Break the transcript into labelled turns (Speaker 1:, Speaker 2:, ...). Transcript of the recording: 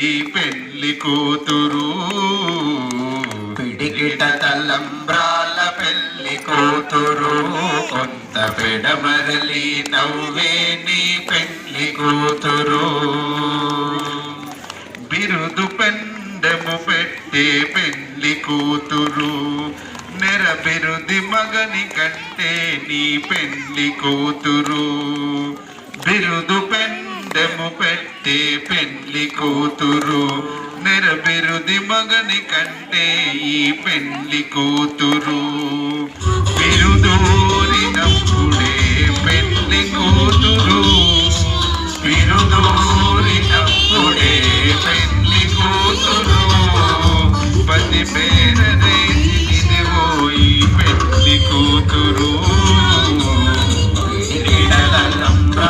Speaker 1: ఈ పెళ్ళి కూతురు. పిడికిట తలంబ్రాల పెళ్ళి కూతురు. కొంత పెడమరలి నవ్వే నీ పెళ్ళి కూతురు. బిరుదు పెండము పెట్టే పెళ్ళి కూతురు. నెర బిరుది మగని కంటే నీ పెళ్ళి కూతురు. బిరుదు పెండము పెట్టే కంటే పెండ్లి కూతురు నెరబెరుది మగని కంటే ఈ పెండ్లి కూతురు. బిరుదోరినప్పుడే పెండ్లి కూతురు బిరుదోరినప్పుడే పెండ్లి కూతురు. పది పేరనే ఇదిగో ఈ పెండ్లి కూతురు.